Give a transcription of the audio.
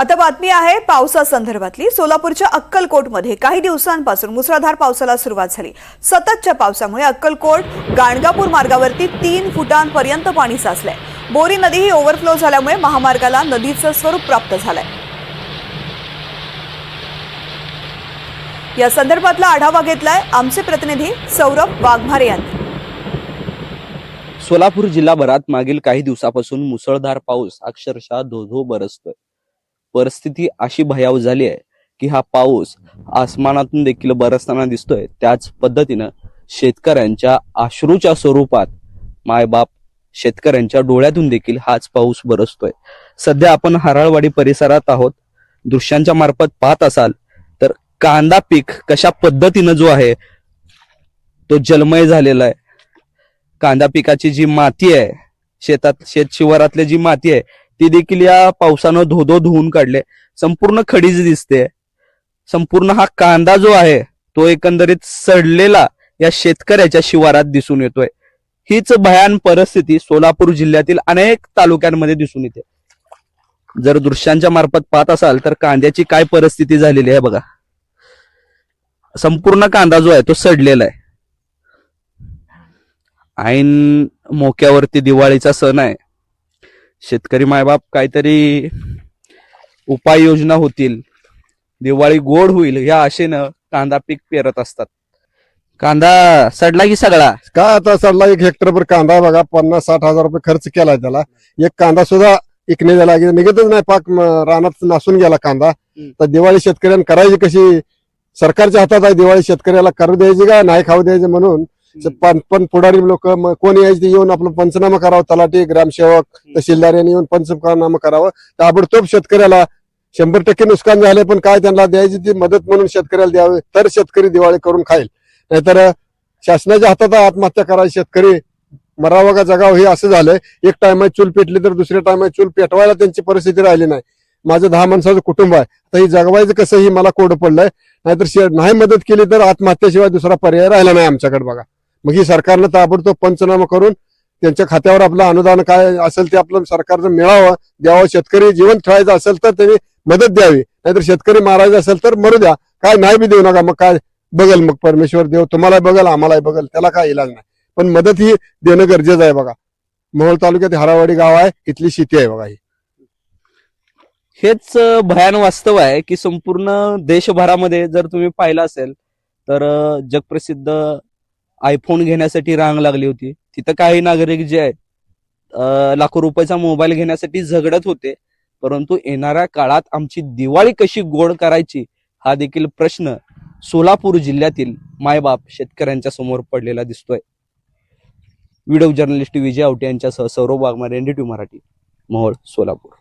आता बातमी आहे पावसासंदर्भातली सोलापूरच्या अक्कलकोटमध्ये काही दिवसांपासून मुसळधार पावसाला सुरुवात झाली. सततच्या पावसामुळे अक्कलकोट गाणगापूर मार्गावरती तीन फुटांपर्यंत पाणी साचलंय. बोरी नदीही ओव्हरफ्लो झाल्यामुळे महामार्गाला नदीचं स्वरूप प्राप्त झालंय. या संदर्भातला आढावा घेतलाय आमचे प्रतिनिधी सौरभ वाघमारे यांनी. सोलापूर जिल्हाभरात मागील काही दिवसापासून मुसळधार पाऊस अक्षरशः धोधो बरसतोय. परिस्थिती अशी भयाव झाली आहे की हा पाऊस आसमानातून देखील बरसताना दिसतोय. त्याच पद्धतीनं शेतकऱ्यांच्या अश्रूच्या स्वरूपात मायबाप शेतकऱ्यांच्या डोळ्यातून देखील हाच पाऊस बरसतोय. सध्या आपण हराळवाडी परिसरात आहोत. दृश्यांच्या मार्फत पाहत असाल तर कांदा पीक कशा पद्धतीनं जो आहे तो जलमय झालेला आहे. कांदा पिकाची जी माती आहे शेतात शेत शिवारातली जी माती आहे ती देखील या पावसानं धोधो धुवून काढले. संपूर्ण खडीच दिसते. संपूर्ण हा कांदा जो आहे तो एकंदरीत सडलेला या शेतकऱ्याच्या शिवारात दिसून येतोय. हीच भयान परिस्थिती सोलापूर जिल्ह्यातील अनेक तालुक्यांमध्ये दिसून येते. जर दृश्यांच्या मार्फत पाहत असाल तर कांद्याची काय परिस्थिती झालेली आहे बघा. संपूर्ण कांदा जो आहे तो सडलेला आहे. ऐन मोक्यावरती दिवाळीचा सण आहे. शेतकरी मायबाप काहीतरी उपाययोजना होतील दिवाळी गोड होईल या आशेनं कांदा पीक पेरत असतात. कांदा सडला की सगळा? काय आता सडला? एक हेक्टरभर कांदा बघा पन्नास साठ हजार रुपये खर्च केलाय त्याला. एक कांदा सुद्धा इकणे त्याला निघतच नाही पाक रानात नासून गेला कांदा. तर दिवाळी शेतकऱ्यांना करायची कशी? सरकारच्या हातात आहे दिवाळी शेतकऱ्याला करू द्यायची का? नाही खाऊ द्यायची म्हणून. पण पण पुढारी लोक कोण यायचे येऊन आपलं पंचनामा करावं तलाठी ग्रामसेवक तहसीलदार यांनी येऊन पंचनामा करावं. ताबडतोब शेतकऱ्याला शंभर टक्के नुकसान झाले पण काय त्यांना द्यायची ती मदत म्हणून शेतकऱ्याला द्यावी तर शेतकरी दिवाळी करून खाईल. नाहीतर शासनाच्या हातात आत्महत्या करायची शेतकरी मरावा का जगाव हे असं झालंय. एक टायमा चूल पेटली तर दुसऱ्या टायमा चूल पेटवायला त्यांची परिस्थिती राहिली नाही. माझं दहा माणसाचं कुटुंब आहे. तर ही जगवायचं कसं ही मला कोड पडलंय. नाहीतर शे- नाही मदत केली तर आत्महत्येशिवाय दुसरा पर्याय राहिला नाही आमच्याकडे बघा. मग ही सरकारनं ताबडतोब पंचनामा करून त्यांच्या खात्यावर आपलं अनुदान काय असेल ते आपलं सरकारचं मिळावं द्यावं. शेतकरी जीवन ठेवायचं असेल तर त्यांनी मदत द्यावी. नाहीतर शेतकरी मारायचा असेल तर मरू द्या. काय नाही बी देऊ नका. मग काय बघल मग परमेश्वर देव तुम्हाला बघल आम्हालाही बघल. त्याला काय इलाज नाही. पण मदत ही देणं गरजेचं आहे बघा. मोहोळ तालुक्यात हरावाडी गाव आहे इथली शेती आहे बघा ही. हेच भयान वास्तव आहे की संपूर्ण देशभरामध्ये जर तुम्ही पाहिलं असेल तर जगप्रसिद्ध आयफोन घेण्यासाठी रांग लागली होती. तिथं काही नागरिक जे आहेत लाखो रुपयाचा मोबाईल घेण्यासाठी झगडत होते. परंतु येणाऱ्या काळात आमची दिवाळी कशी गोड करायची हा देखील प्रश्न सोलापूर जिल्ह्यातील मायबाप शेतकऱ्यांच्या समोर पडलेला दिसतोय. व्हिडिओ जर्नलिस्ट विजय आवटे यांच्यासह सौरभ वाघमारे एनडीटी मराठी मोहोळ सोलापूर.